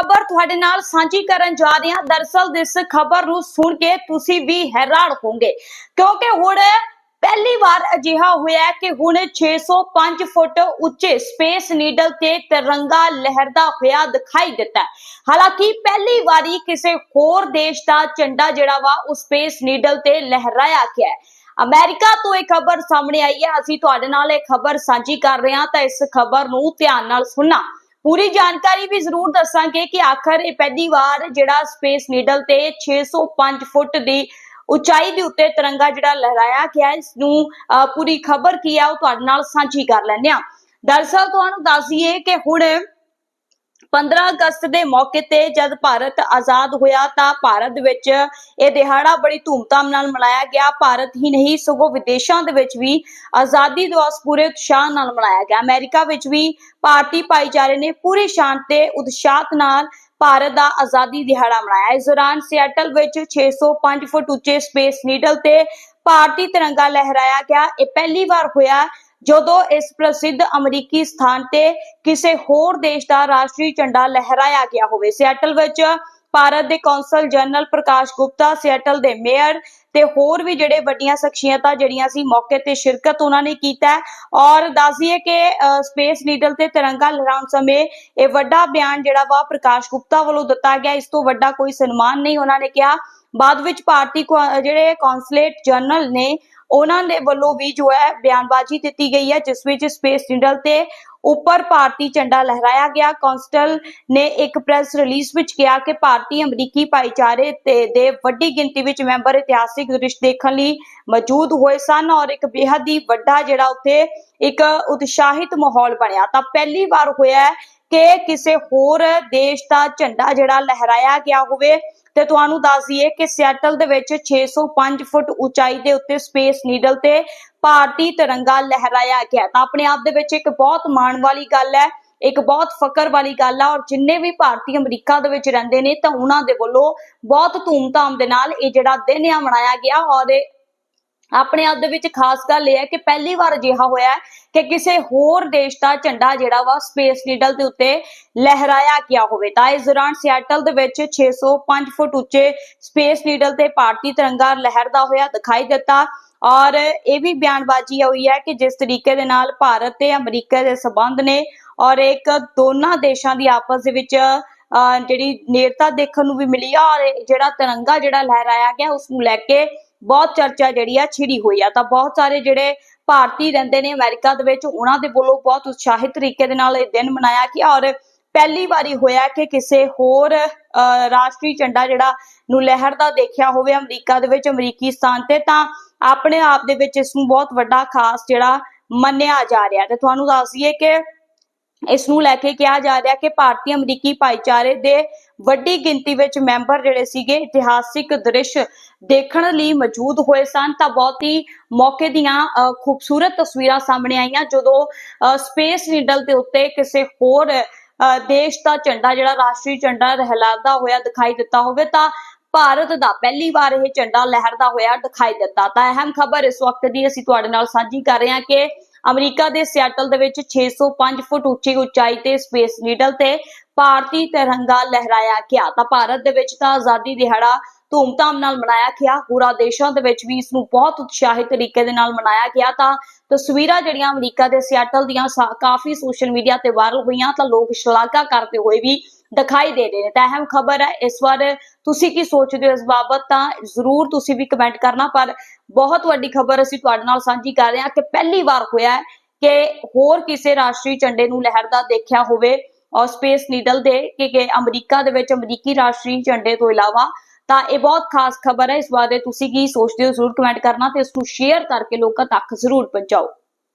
ਖਬਰ ਤੁਹਾਡੇ ਨਾਲ ਸਾਂਝੀ ਕਰਨ ਜਾ ਰਹੇ ਹਾਂ। ਦਰਸਲ ਇਸ ਖਬਰ ਨੂੰ ਸੁਣ ਕੇ ਤੁਸੀਂ ਵੀ ਹੈਰਾਨ ਹੋਵੋਗੇ। ਕਿਉਂਕਿ ਹੁਣ ਪਹਿਲੀ ਵਾਰ ਅਜਿਹਾ ਹੋਇਆ ਕਿ ਹੁਣ 605 ਫੁੱਟ ਉੱਚੇ ਸਪੇਸ ਨੀਡਲ ਤੇ ਤਿਰੰਗਾ ਲਹਿਰਦਾ ਹੋਇਆ ਦਿਖਾਈ ਦਿੱਤਾ ਹਾਲਾਂਕਿ ਪਹਿਲੀ ਵਾਰੀ ਕਿਸੇ ਹੋਰ ਦੇਸ਼ ਦਾ ਝੰਡਾ ਜਿਹੜਾ ਵਾ, ਉਹ ਸਪੇਸ ਨੀਡਲ ਤੇ ਲਹਿਰਾਇਆ ਗਿਆ ਹੈ। ਅਮਰੀਕਾ ਤੋਂ ਇਹ ਖਬਰ ਸਾਹਮਣੇ ਆਈ ਹੈ। ਅਸੀਂ ਤੁਹਾਡੇ ਨਾਲ ਇਹ ਖਬਰ ਸਾਂਝੀ ਕਰ ਰਹੇ ਹਾਂ ਤਾਂ ਇਸ ਖਬਰ ਨੂੰ ਧਿਆਨ ਨਾਲ ਸੁਣਨਾ। ਪੂਰੀ ਜਾਣਕਾਰੀ ਵੀ ਜ਼ਰੂਰ ਦੱਸਾਂਗੇ ਕਿ ਆਖਰ ਇਹ ਪਹਿਲੀ ਵਾਰ ਜਿਹੜਾ ਸਪੇਸ ਨੀਡਲ ਤੇ 605 ਫੁੱਟ ਦੀ ਉਚਾਈ ਦੇ ਉੱਤੇ ਤਿਰੰਗਾ ਜਿਹੜਾ ਲਹਿਰਾਇਆ ਗਿਆ ਇਸ ਨੂੰ ਅਹ, ਪੂਰੀ ਖਬਰ ਕੀ ਹੈ ਉਹ ਤੁਹਾਡੇ ਨਾਲ ਸਾਂਝੀ ਕਰ ਲੈਂਦੇ ਹਾਂ। ਦਰਸਲ ਤੁਹਾਨੂੰ ਦੱਸ ਦਈਏ ਕਿ ਹੁਣ 15 ਅਗਸਤ ਦੇ ਮੌਕੇ ਤੇ ਜਦ ਭਾਰਤ ਆਜ਼ਾਦ ਹੋਇਆ ਤਾਂ ਭਾਰਤ ਦੇ ਵਿੱਚ ਇਹ ਦਿਹਾੜਾ ਬੜੀ ਧੂਮਧਾਮ ਨਾਲ ਮਨਾਇਆ ਗਿਆ। ਭਾਰਤ ਹੀ ਨਹੀਂ, ਸਗੋਂ ਵਿਦੇਸ਼ਾਂ ਦੇ ਵਿੱਚ ਵੀ ਆਜ਼ਾਦੀ ਦਿਵਸ ਪੂਰੇ ਉਤਸ਼ਾਹ ਨਾਲ ਮਨਾਇਆ ਗਿਆ। ਅਮਰੀਕਾ ਵਿੱਚ ਵੀ ਭਾਰਤੀ ਭਾਈਚਾਰੇ ਨੇ ਪੂਰੀ ਸ਼ਾਨ ਤੇ ਉਤਸ਼ਾਹ ਨਾਲ ਭਾਰਤ ਦਾ ਆਜ਼ਾਦੀ ਦਿਹਾੜਾ ਮਨਾਇਆ। ਇਸ ਦੌਰਾਨ ਸਿਆਟਲ ਵਿੱਚ 605 ਫੁੱਟ ਉੱਚੇ ਸਪੇਸ ਨੀਡਲ ਤੇ ਭਾਰਤੀ ਤਿਰੰਗਾ ਲਹਿਰਾਇਆ ਗਿਆ। ਇਹ ਪਹਿਲੀ ਵਾਰ ਹੋਇਆ ਜਦੋਂ ਇਸ ਪ੍ਰਸਿੱਧ ਅਮਰੀਕੀ ਸਥਾਨ ਤੇ ਕਿਸੇ ਹੋਰ ਦੇਸ਼ ਦਾ ਰਾਸ਼ਟਰੀ ਝੰਡਾ ਲਹਿਰਾਇਆ ਗਿਆ ਹੋਵੇ ਸਿਆਟਲ ਵਿੱਚ ਭਾਰਤ ਦੇ consul general Prakash Gupta Seattle ਦੇ ਮੇਅਰ ਤੇ ਹੋਰ ਵੀ ਜਿਹੜੇ ਵੱਡੀਆਂ ਸ਼ਖਸੀਅਤਾਂ ਜਿਹੜੀਆਂ ਸੀ ਮੌਕੇ ਤੇ ਸ਼ਿਰਕਤ ਉਹਨਾਂ ਨੇ ਕੀਤਾ ਔਰ ਦੱਸੀਏ ਕਿ ਸਪੇਸ ਨੀਡਲ ਤੇ ਤਿਰੰਗਾ ਲਹਿਰਾਉਣ ਸਮੇਂ ਇਹ ਵੱਡਾ ਬਿਆਨ ਜਿਹੜਾ ਵਾ ਪ੍ਰਕਾਸ਼ ਗੁਪਤਾ ਵੱਲੋਂ ਦਿੱਤਾ ਗਿਆ, ਇਸ ਤੋਂ ਵੱਡਾ ਕੋਈ ਸਨਮਾਨ ਨਹੀਂ ਉਹਨਾਂ ਨੇ ਕਿਹਾ। ਬਾਅਦ ਵਿੱਚ ਭਾਰਤੀ ਕੌ- ਜਿਹੜੇ ਕੌਂਸਲੇਟ ਜਨਰਲ ਨੇ ਉਹਨਾਂ ਦੇ ਵੱਲੋਂ ਵੀ ਜੋ ਹੈ ਬਿਆਨਬਾਜ਼ੀ ਦਿੱਤੀ ਗਈ ਹੈ, ਜਿਸ ਵਿੱਚ ਸਪੇਸ ਨੀਡਲ ਤੇ ਉੱਪਰ ਭਾਰਤੀ ਝੰਡਾ ਲਹਿਰਾਇਆ ਗਿਆ। ਕੌਂਸਟਲ ਨੇ ਇੱਕ ਪ੍ਰੈਸ ਰਿਲੀਜ਼ ਵਿੱਚ ਕਿਹਾ ਕਿ ਭਾਰਤੀ ਅਮਰੀਕੀ ਭਾਈਚਾਰੇ ਤੇ ਦੇ ਵੱਡੀ ਗਿਣਤੀ ਵਿੱਚ ਮੈਂਬਰ ਇਤਿਹਾਸਿਕ ਦ੍ਰਿਸ਼ ਦੇਖਣ ਲਈ ਮੌਜੂਦ ਹੋਏ ਸਨ ਔਰ ਇੱਕ ਬੇਹੱਦ ਹੀ ਵੱਡਾ ਜਿਹੜਾ ਉੱਥੇ ਇੱਕ ਉਤਸ਼ਾਹਿਤ ਮਾਹੌਲ ਬਣਿਆ। ਤਾਂ ਪਹਿਲੀ ਵਾਰ ਹੋਇਆ ਕਿ ਕਿਸੇ ਹੋਰ ਦੇਸ਼ ਦਾ ਝੰਡਾ ਜਿਹੜਾ ਲਹਿਰਾਇਆ ਗਿਆ ਹੋਵੇ। ਤੇ ਤੁਹਾਨੂੰ ਦੱਸ ਦਈਏ ਕਿ ਸਿਆਟਲ ਦੇ ਵਿੱਚ 605 ਫੁੱਟ ਉਚਾਈ ਦੇ ਉੱਤੇ ਸਪੇਸ ਨੀਡਲ ਤੇ ਭਾਰਤੀ ਤਿਰੰਗਾ ਲਹਿਰਾਇਆ ਗਿਆ। ਤਾਂ ਆਪਣੇ ਆਪ ਦੇ ਵਿੱਚ ਇੱਕ ਬਹੁਤ ਮਾਣ ਵਾਲੀ ਗੱਲ ਹੈ, ਇੱਕ ਬਹੁਤ ਫਕਰ ਵਾਲੀ ਗੱਲ ਆ ਔਰ ਜਿੰਨੇ ਵੀ ਭਾਰਤੀ ਅਮਰੀਕਾ ਦੇ ਵਿੱਚ ਰਹਿੰਦੇ ਨੇ ਤਾਂ ਉਹਨਾਂ ਦੇ ਵੱਲੋਂ ਬਹੁਤ ਧੂਮਧਾਮ ਦੇ ਨਾਲ ਇਹ ਜਿਹੜਾ ਦਿਨ ਆ ਮਨਾਇਆ ਗਿਆ ਔਰ ਇਹ ਆਪਣੇ ਆਪ ਦੇ ਵਿੱਚ ਖਾਸ ਗੱਲ ਇਹ ਹੈ ਕਿ ਪਹਿਲੀ ਵਾਰ ਅਜਿਹਾ ਹੋਇਆ ਹੈ ਕਿ ਕਿਸੇ ਹੋਰ ਦੇਸ਼ ਦਾ ਝੰਡਾ ਜਿਹੜਾ ਵਾ ਸਪੇਸ ਨੀਡਲ ਦੇ ਉੱਤੇ ਲਹਿਰਾਇਆ ਗਿਆ ਹੋਵੇ। ਤਾਂ ਇਸ ਦੌਰਾਨ ਸਿਆਟਲ ਦੇ ਵਿੱਚ 605 ਫੁੱਟ ਉੱਚੇ ਸਪੇਸ ਨੀਡਲ ਤੇ ਭਾਰਤੀ ਤਿਰੰਗਾ ਲਹਿਰਦਾ ਹੋਇਆ ਦਿਖਾਈ ਦਿੱਤਾ ਔਰ ਇਹ ਵੀ ਬਿਆਨਬਾਜ਼ੀ ਹੋਈ ਹੈ ਕਿ ਜਿਸ ਤਰੀਕੇ ਦੇ ਨਾਲ ਭਾਰਤ ਤੇ ਅਮਰੀਕਾ ਦੇ ਸਬੰਧ ਨੇ ਔਰ ਇੱਕ ਦੋਨਾਂ ਦੇਸ਼ਾਂ ਦੀ ਆਪਸ ਦੇ ਵਿੱਚ ਅਹ, ਜਿਹੜੀ ਨੇੜਤਾ ਦੇਖਣ ਨੂੰ ਵੀ ਮਿਲੀ ਆ ਔਰ ਇਹ ਜਿਹੜਾ ਤਿਰੰਗਾ ਜਿਹੜਾ ਲਹਿਰਾਇਆ ਗਿਆ ਉਸ ਨੂੰ ਲੈ ਕੇ ਬਹੁਤ ਚਰਚਾ ਜਿਹੜੀ ਆ ਛਿੜੀ ਹੋਈ ਆ। ਤਾਂ ਬਹੁਤ ਸਾਰੇ ਜਿਹੜੇ ਭਾਰਤੀ ਰਹਿੰਦੇ ਨੇ ਅਮਰੀਕਾ ਦੇ ਵਿੱਚ, ਉਹਨਾਂ ਦੇ ਵੱਲੋਂ ਬਹੁਤ ਉਤਸ਼ਾਹਿਤ ਤਰੀਕੇ ਦੇ ਨਾਲ ਇਹ ਦਿਨ ਮਨਾਇਆ ਗਿਆ ਔਰ ਪਹਿਲੀ ਵਾਰੀ ਹੋਇਆ ਕਿ ਕਿਸੇ ਹੋਰ ਰਾਸ਼ਟਰੀ ਝੰਡਾ ਜਿਹੜਾ ਨੂੰ ਲਹਿਰਦਾ ਦੇਖਿਆ ਹੋਵੇ ਅਮਰੀਕਾ ਦੇ ਵਿੱਚ, ਅਮਰੀਕੀ ਸਥਾਨ ਤੇ, ਤਾਂ ਆਪਣੇ ਆਪ ਦੇ ਵਿੱਚ ਇਸ ਨੂੰ ਬਹੁਤ ਵੱਡਾ ਖਾਸ ਜਿਹੜਾ ਮੰਨਿਆ ਜਾ ਰਿਹਾ। ਤੇ ਤੁਹਾਨੂੰ ਦੱਸ ਦਈਏ ਕਿ ਇਸ ਨੂੰ ਲੈ ਕੇ ਕਿਹਾ ਜਾ ਰਿਹਾ ਕਿ ਭਾਰਤੀ ਅਮਰੀਕੀ ਭਾਈਚਾਰੇ ਦੇ ਵੱਡੀ ਗਿਣਤੀ ਵਿੱਚ ਮੈਂਬਰ ਜਿਹੜੇ ਸੀਗੇ, ਇਤਿਹਾਸਿਕ ਦ੍ਰਿਸ਼ ਦੇਖਣ ਲਈ ਮੌਜੂਦ ਹੋਏ ਸਨ। ਤਾਂ ਬਹੁਤ ਹੀ ਮੌਕੇ ਦੀਆਂ ਖੂਬਸੂਰਤ ਤਸਵੀਰਾਂ ਸਾਹਮਣੇ ਆਈਆਂ। ਜਦੋਂ ਸਪੇਸ ਨੀਡਲ ਦੇ ਉੱਤੇ ਕਿਸੇ ਹੋਰ ਦੇਸ਼ ਦਾ ਝੰਡਾ, ਜਿਹੜਾ ਰਾਸ਼ਟਰੀ ਝੰਡਾ ਲਹਿਰਾਦਾ ਹੋਇਆ ਦਿਖਾਈ ਦਿੱਤਾ ਹੋਵੇ, ਤਾਂ ਭਾਰਤ ਦਾ ਪਹਿਲੀ ਵਾਰ ਇਹ ਝੰਡਾ ਲਹਿਰਦਾ ਹੋਇਆ ਦਿਖਾਈ ਦਿੱਤਾ। ਤਾਂ ਅਹਿਮ ਖਬਰ ਇਸ ਵਕਤ ਦੀ ਅਸੀਂ ਤੁਹਾਡੇ ਨਾਲ ਸਾਂਝੀ ਕਰ ਰਹੇ ਹਾਂ ਕਿ ਅਮਰੀਕਾ ਦੇ ਸਿਆਟਲ ਦੇ ਵਿੱਚ 605 ਫੁੱਟ ਉੱਚੀ ਉਚਾਈ ਤੇ ਸਪੇਸ ਨੀਡਲ ਤੇ ਭਾਰਤੀ ਤਿਰੰਗਾ ਲਹਿਰਾਇਆ ਗਿਆ। ਤਾਂ ਭਾਰਤ ਦੇ ਵਿੱਚ ਤਾਂ ਆਜ਼ਾਦੀ ਦਿਹਾੜਾ ਧੂਮਧਾਮ ਨਾਲ ਮਨਾਇਆ ਗਿਆ। ਪੂਰਾ ਦੇਸ਼ਾਂ ਦੇ ਵਿੱਚ ਵੀ ਇਸ ਨੂੰ ਬਹੁਤ ਉਤਸ਼ਾਹਿਤ ਤਰੀਕੇ ਦੇ ਨਾਲ ਮਨਾਇਆ ਗਿਆ। ਤਾਂ ਤਸਵੀਰਾਂ ਜਿਹੜੀਆਂ ਅਮਰੀਕਾ ਦੇ ਸਿਆਟਲ ਦੀਆਂ ਕਾਫੀ ਸੋਸ਼ਲ ਮੀਡੀਆ ਤੇ ਵਾਇਰਲ ਹੋਈਆਂ, ਤਾਂ ਲੋਕ ਸ਼ਲਾਘਾ ਕਰਦੇ ਹੋਏ ਵੀ ਦਿਖਾਈ ਦੇ ਰਹੇ ਨੇ। ਤਾਂ ਅਹਿਮ ਖਬਰ ਹੈ, ਇਸ ਵਾਰ ਤੁਸੀਂ ਕੀ ਸੋਚਦੇ ਹੋ ਇਸ ਬਾਬਤ? ਤਾਂ ਜ਼ਰੂਰ ਤੁਸੀਂ ਵੀ ਕਮੈਂਟ ਕਰਨਾ। ਪਰ ਬਹੁਤ ਵੱਡੀ ਖਬਰ ਅਸੀਂ ਤੁਹਾਡੇ ਨਾਲ ਸਾਂਝੀ ਕਰ ਰਹੇ ਹਾਂ ਕਿ ਪਹਿਲੀ ਵਾਰ ਹੋਇਆ ਹੈ ਕਿ ਹੋਰ ਕਿਸੇ ਰਾਸ਼ਟਰੀ ਝੰਡੇ ਨੂੰ ਲਹਿਰਦਾ ਦੇਖਿਆ ਹੋਵੇ। ਸਪੇਸ ਨੀਡਲ ਦੇ ਕਿ ਅਮਰੀਕਾ ਦੇ ਵਿੱਚ ਅਮਰੀਕੀ ਰਾਸ਼ਟਰੀ ਝੰਡੇ ਤੋਂ ਇਲਾਵਾ ਤਾਂ ਇਹ ਬਹੁਤ ਖਾਸ ਖਬਰ ਹੈ। ਇਸ ਬਾਰੇ ਤੁਸੀਂ ਕੀ ਸੋਚਦੇ ਹੋ ਜ਼ਰੂਰ ਕਮੈਂਟ ਕਰਨਾ ਤੇ ਇਸ ਨੂੰ ਸ਼ੇਅਰ ਕਰਕੇ ਲੋਕਾਂ ਤੱਕ ਜ਼ਰੂਰ ਪਹੁੰਚਾਓ।